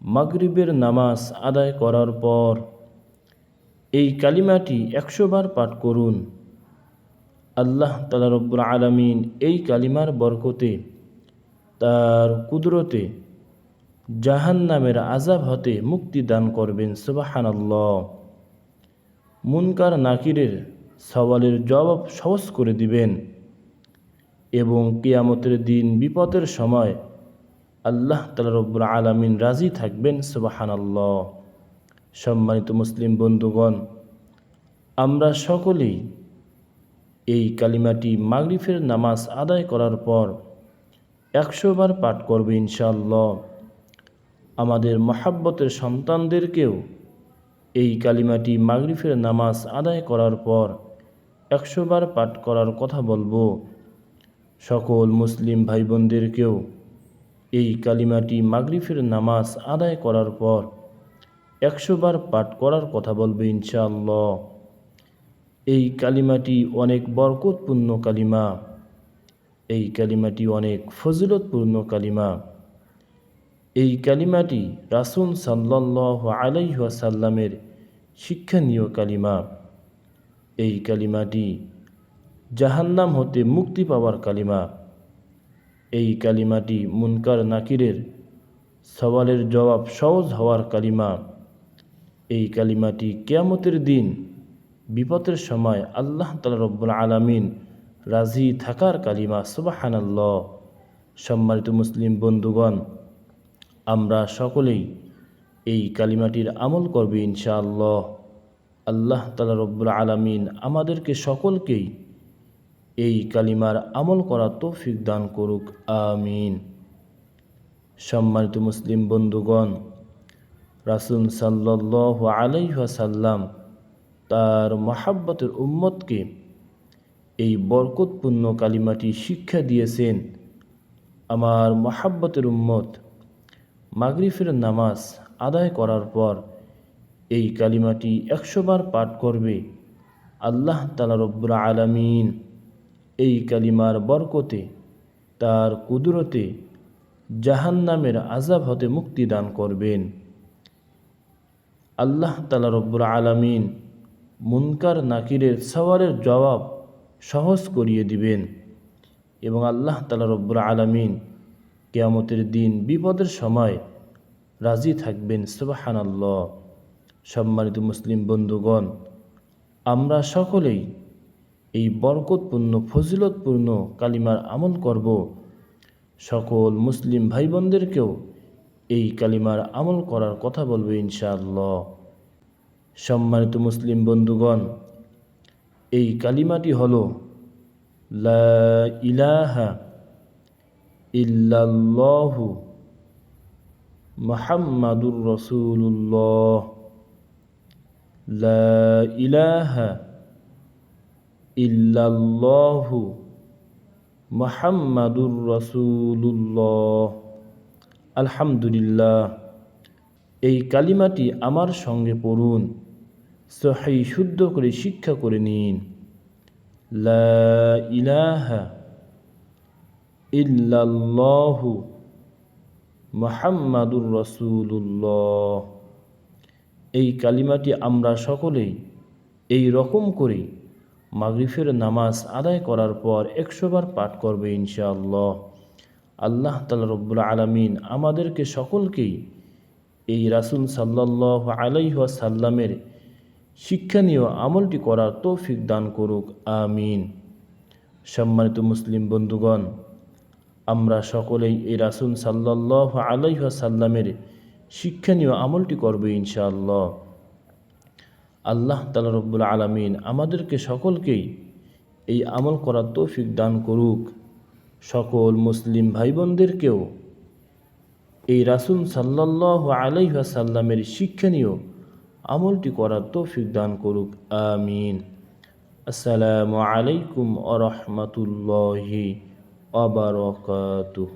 মাগরিবের নামাজ আদায় করার পর এই কালিমাটি একশো বার পাঠ করুন। আল্লাহ তালা আলমিন এই কালিমার বরকতে, তার কুদরতে জাহান নামের আজাব হতে মুক্তি দান করবেন, সুবাহানাল্লাহ। মুনকার নাকিরের সওয়ালের জবাব সহজ করে দিবেন এবং কিয়ামতের দিন বিপদের সময় আল্লাহ তালা রব্বুল আলমিন রাজি থাকবেন, সুবাহানাল্লাহ। সম্মানিত মুসলিম বন্ধুগণ, আমরা সকলেই এই কালিমাটি মাগরিফের নামাজ আদায় করার পর একশো বার পাঠ করবে ইনশাআল্লাহ। আমাদের মহাব্বতের সন্তানদেরকেও এই কালিমাটি মাগরিফের নামাজ আদায় করার পর একশো বার পাঠ করার কথা বলব। সকল মুসলিম ভাই বোনদেরকেও এই কালিমাটি মাগরিফের নামাজ আদায় করার পর একশো বার পাঠ করার কথা বলবে ইনশাআল্লাহ। এই কালিমাটি অনেক বরকতপূর্ণ কালিমা। এই কালিমাটি অনেক ফজিলতপূর্ণ কালিমা। এই কালিমাটি রাসুল সাল্লাহ আলাইহাসাল্লামের শিক্ষণীয় কালিমা। এই কালিমাটি জাহান্নাম হতে মুক্তি পাওয়ার কালিমা। এই কালিমাটি মুনকার নাকিরের সওয়ালের জবাব সহজ হওয়ার কালিমা। এই কালিমাটি কেয়ামতের দিন বিপদের সময় আল্লাহ তালা রব্বুল আলমিন রাজি থাকার কালিমা, সুবাহানাল্লাহ। সম্মানিত মুসলিম বন্ধুগণ, আমরা সকলেই এই কালিমাটির আমল করবে ইনশাআল্লাহ। আল্লাহ তালা রব্বুল আলমিন আমাদেরকে সকলকেই এই কালিমার আমল করা তৌফিক দান করুক, আমিন। সম্মানিত মুসলিম বন্ধুগণ, রাসুল সাল্লাহ আলাইহাসাল্লাম তার মহাব্বতের উম্মতকে এই বরকতপূর্ণ কালিমাটি শিক্ষা দিয়েছেন, আমার মহাব্বতের উম্মত মাগরিফের নামাজ আদায় করার পর এই কালিমাটি একশোবার পাঠ করবে আল্লাহ তালা রব্বুর আলমিন। এই কালিমার বরকতে, তার কুদরতে জাহান্নামের আজাব হতে মুক্তি দান করবেন। আল্লাহ তালা রব্বুর আলমিন মুনকার নাকিরের সওয়ারের জবাব সহজ করিয়ে দিবেন এবং আল্লাহ তালা রব্বুর আলমিন কেয়ামতের দিন বিপদের সময় রাজি থাকবেন, সুবাহানাল্লাহ। সম্মানিত মুসলিম বন্ধুগণ, আমরা সকলেই এই বরকতপূর্ণ, ফজিলতপূর্ণ কালিমার আমল করব। সকল মুসলিম ভাই বোনদেরকেও এই কালিমার আমল করার কথা বলবে ইনশাআল্লাহ। সম্মানিত মুসলিম বন্ধুগণ, এই কালিমাটি হল, লা ইলাহা ইল্লাল্লাহু মোহাম্মদুর রসুল্লাহ লা ইলাহা ইল্লাল্লাহু মোহাম্মদুর রসুল্লাহ আলহামদুলিল্লাহ। এই কালিমাটি আমার সঙ্গে পড়ুন সহাই শুদ্ধ করে শিক্ষা করে নিন। লা ইলাহা ইল্লাল্লাহু মোহাম্মদুর রসুল্লাহ এই কালিমাটি আমরা সকলেই এই রকম করে মাগরিফের নামাজ আদায় করার পর একশোবার পাঠ করবে ইনশাআল্লাহ। আল্লাহ তালা রব্বুল আলমিন আমাদেরকে সকলকেই এই রাসুল সাল্লাহ আলাইহাসাল্লামের শিক্ষণীয় আমলটি করার তৌফিক দান করুক, আমিন। সম্মানিত মুসলিম বন্ধুগণ, আমরা সকলেই এই রাসুল সাল্লাহ আলাইহাসাল্লামের শিক্ষণীয় আমলটি করবে ইনশাআল্লাহ। আল্লাহ তালা রব্বুল আলমিন আমাদেরকে সকলকেই এই আমল করার তৌফিক দান করুক। সকল মুসলিম ভাই বোনদেরকেও এই রাসুল সাল্লাহ আলাইহাসাল্লামের শিক্ষণীয় আমলটি করার তৌফিক দান করুক। আমিন। আসসালামু আলাইকুম আ রহমতুল্লাহি আবারকাতুহ